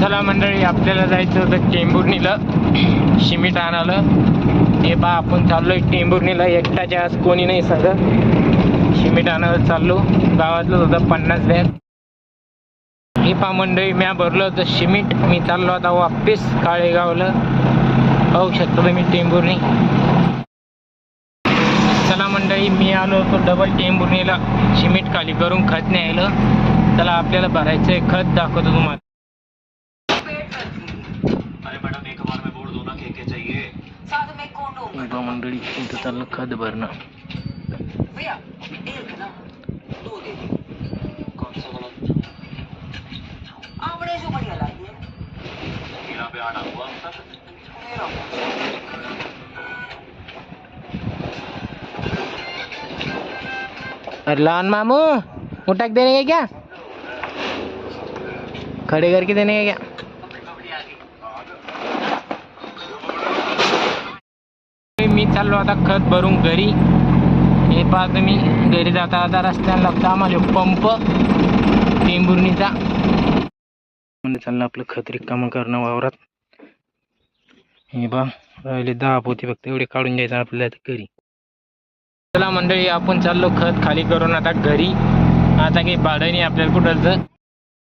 चला मंडळी आपल्याला जायचं होतं टेंबुर्णीला शिमिट आणालं हे बा आपण चाललोय टेंबुर्णीला एकटाच्या आज कोणी नाही सगळं शिमिट आणायला चाललो. गावातलं होतं पन्नास बॅग. हे पा मंडळी म्या भरलं होतं शिमिट. मी चाललो आता वापिस काळेगावला. पाहू शकतो तुम्ही टेंबुर्णी चला मंडळी मी आलो होतो डबल टेंबुर्णीला शिमिट खाली करून खत न्यायला. चला आपल्याला भरायचं आहे खत दाखवतो तुम्हाला. पे आना हुआ अब तक मेरा अरे लहान मामू उठक देने का क्या? खड़े करके देने का क्या? मी चाललो आता खत भरून घरी. हे पहा तुम्ही घरी जाता जाता रस्त्याला लागतो आम्हाला पंप टेंबुर्णीचा म्हणजे चाललं आपलं खत रिकामं करणं वावरात. हे बा राहिले दहा पोती फक्त एवढे काढून घ्यायचं आपल्याला घरी. चला मंडळी आपण चाललो खत खाली करून आता घरी. आता काही भाडं नाही आपल्याला कुठलचं.